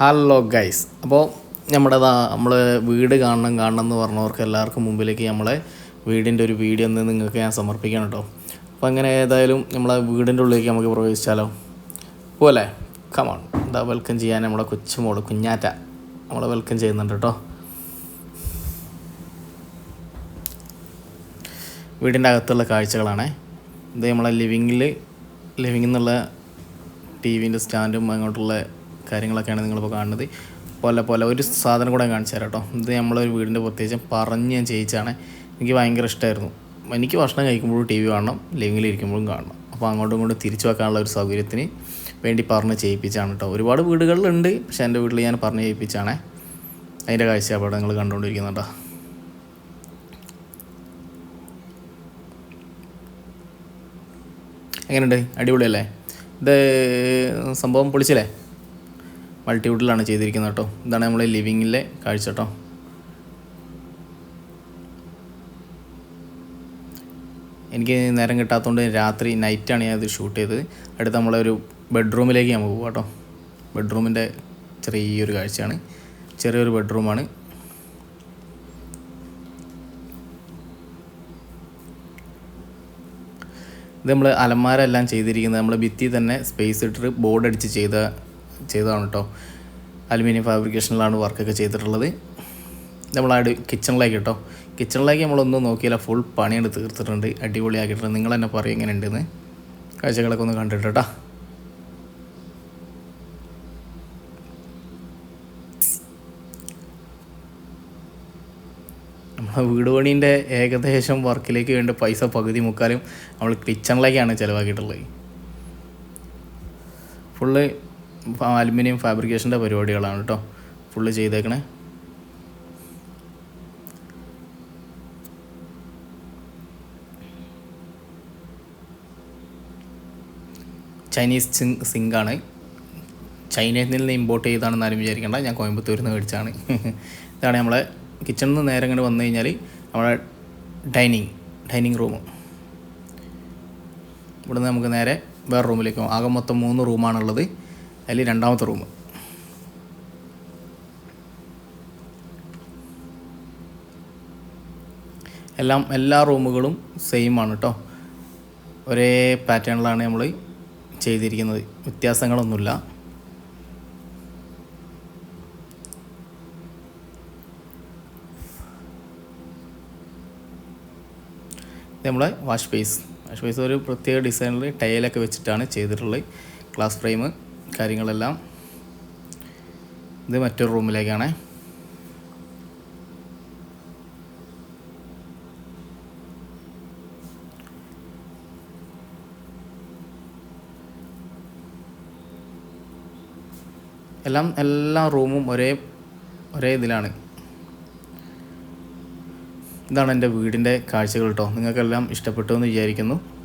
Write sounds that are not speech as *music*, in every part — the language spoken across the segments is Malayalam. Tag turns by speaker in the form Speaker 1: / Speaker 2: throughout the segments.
Speaker 1: ഹലോ ഗൈസ് അപ്പോൾ നമ്മുടെ നമ്മൾ വീട് കാണണം കാണണം എന്ന് പറഞ്ഞവർക്ക് എല്ലാവർക്കും മുമ്പിലേക്ക് നമ്മളെ വീടിന്റെ ഒരു വീഡിയോ ഒന്ന് നിങ്ങൾക്ക് ഞാൻ സമർപ്പിക്കണം കേട്ടോ. അപ്പോൾ അങ്ങനെ ഏതായാലും നമ്മളെ വീടിന്റെ ഉള്ളിലേക്ക് നമുക്ക് പ്രവേശിച്ചാലോ? പോലെ കമോൺ എന്താ വെൽക്കം ചെയ്യാൻ നമ്മളെ കൊച്ചുമോൾ കുഞ്ഞാറ്റ നമ്മളെ വെൽക്കം ചെയ്യുന്നുണ്ട് കേട്ടോ. വീടിന്റെ അകത്തുള്ള കാഴ്ചകളാണേ. ഇത് നമ്മളെ ലിവിങ്ങിൽ ലിവിങ്ങിൽ നിന്നുള്ള ടി വിന്റെ സ്റ്റാൻഡും അങ്ങോട്ടുള്ള കാര്യങ്ങളൊക്കെയാണ് നിങ്ങളിപ്പോൾ കാണുന്നത്. പോലെ പോലെ ഒരു സാധനം കൂടെ കാണിച്ചു തരാം കേട്ടോ. ഇത് നമ്മളൊരു വീടിന്റെ പ്രത്യേകിച്ചും പറഞ്ഞ് ഞാൻ ചെയ്യിച്ചാണ് എനിക്ക് ഭയങ്കര ഇഷ്ടമായിരുന്നു. എനിക്ക് ഭക്ഷണം കഴിക്കുമ്പോഴും ടി വി കാണണം ലിവിങ്ങിൽ ഇരിക്കുമ്പോഴും കാണണം. അപ്പോൾ അങ്ങോട്ടും ഇങ്ങോട്ടും തിരിച്ചു വെക്കാനുള്ള ഒരു സൗകര്യത്തിന് വേണ്ടി പറഞ്ഞ് ചെയ്യിപ്പിച്ചാണ് കേട്ടോ. ഒരുപാട് വീടുകളിലുണ്ട് പക്ഷെ എന്റെ വീട്ടിൽ ഞാൻ പറഞ്ഞ് ചെയ്യിപ്പിച്ചാണ് അതിന്റെ കാഴ്ച അവിടെ നിങ്ങൾ കണ്ടുകൊണ്ടിരിക്കുന്നുണ്ടോ എങ്ങനെയുണ്ട്? അടിപൊളിയല്ലേ? ഇത് സംഭവം പൊളിച്ചില്ലേ? മൾട്ടിവുഡിലാണ് ചെയ്തിരിക്കുന്നത് കേട്ടോ. ഇതാണ് നമ്മൾ ലിവിങ്ങിലെ കാഴ്ച കേട്ടോ. എനിക്ക് നേരം കിട്ടാത്തതുകൊണ്ട് രാത്രി നൈറ്റാണ് ഞാൻ ഇത് ഷൂട്ട് ചെയ്തത്. അടുത്ത് നമ്മളെ ഒരു ബെഡ്റൂമിലേക്ക് നമുക്ക് പോകാം കേട്ടോ. ബെഡ്റൂമിന്റെ ചെറിയൊരു കാഴ്ചയാണ്. ചെറിയൊരു ബെഡ്റൂമാണ്. ഇത് നമ്മൾ അലമാര എല്ലാം ചെയ്തിരിക്കുന്നത് നമ്മൾ ഭിത്തി തന്നെ സ്പേസ് ഇട്ടിട്ട് ബോർഡ് അടിച്ച് ചെയ്ത ചെയ്തതാണ് കേട്ടോ അലുമിനിയം ഫാബ്രിക്കേഷനിലാണ് വർക്കൊക്കെ ചെയ്തിട്ടുള്ളത്. നമ്മളാട് കിച്ചണിലേക്ക് കേട്ടോ കിച്ചണിലേക്ക് നമ്മളൊന്നും നോക്കിയില്ല. ഫുൾ പണിയാണ് തീർത്തിട്ടുണ്ട്. അടിപൊളിയാക്കിയിട്ടുണ്ട്. നിങ്ങൾ തന്നെ പറയും എങ്ങനെ ഉണ്ടെന്ന് കാഴ്ചകളൊക്കെ ഒന്ന് കണ്ടിട്ട് കേട്ടോ നമ്മളെ വീട് പണീന്റെ ഏകദേശം വർക്കിലേക്ക് വേണ്ട പൈസ പകുതി മുക്കാലും നമ്മൾ കിച്ചണിലേക്കാണ് ചിലവാക്കിയിട്ടുള്ളത്. ഫുള്ള് അലുമിനിയം ഫാബ്രിക്കേഷന്റെ പരിപാടികളാണ് കേട്ടോ. ഫുള്ള് ചെയ്തേക്കണേ. ചൈനീസ് സിങ് സിങ്കാണ്. ചൈനയിൽ നിന്ന് ഇമ്പോർട്ട് ചെയ്താണെന്ന് ആരും വിചാരിക്കേണ്ട. ഞാൻ കോയമ്പത്തൂരിൽ നിന്ന് മേടിച്ചാണ് *laughs* ഇതാണ് നമ്മളെ കിച്ചണിൽ നിന്ന് നേരെ ഇങ്ങോട്ട് വന്നു കഴിഞ്ഞാൽ നമ്മുടെ ഡൈനിങ് ഡൈനിങ് റൂം. ഇവിടുന്ന് നമുക്ക് നേരെ വേറെ റൂമിലേക്ക് ആകെ മൊത്തം മൂന്ന് റൂമാണുള്ളത്. അതിൽ രണ്ടാമത്തെ റൂം. എല്ലാം എല്ലാ റൂമുകളും സെയിം ആണ് കേട്ടോ ഒരേ പാറ്റേണിലാണ് നമ്മൾ ചെയ്തിരിക്കുന്നത്. വ്യത്യാസങ്ങളൊന്നുമില്ല. നമ്മളെ വാഷ് ബേസ് വാഷ് ബേസ് ഒരു പ്രത്യേക ഡിസൈനിൽ ടൈലൊക്കെ വെച്ചിട്ടാണ് ചെയ്തിട്ടുള്ളത്. ഗ്ലാസ് ഫ്രെയിം കാര്യങ്ങളെല്ലാം ഇത് മറ്റൊരു റൂമിലേക്കാണ്. എല്ലാം എല്ലാ റൂമും ഒരേ ഒരേ ഇതിലാണ്. ഇതാണ് എന്റെ വീടിന്റെ കാഴ്ചകൾ കേട്ടോ നിങ്ങൾക്കെല്ലാം ഇഷ്ടപ്പെട്ടു എന്ന് വിചാരിക്കുന്നു.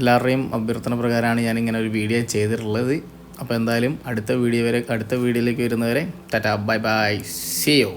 Speaker 1: എല്ലാവരുടെയും അഭ്യർത്ഥന പ്രകാരമാണ് ഞാനിങ്ങനെ ഒരു വീഡിയോ ചെയ്തിട്ടുള്ളത്. അപ്പോൾ എന്തായാലും അടുത്ത വീഡിയോ വരെ അടുത്ത വീഡിയോയിലേക്ക് വരുന്നവരെ ടാറ്റാ ബൈ ബൈ സിയോ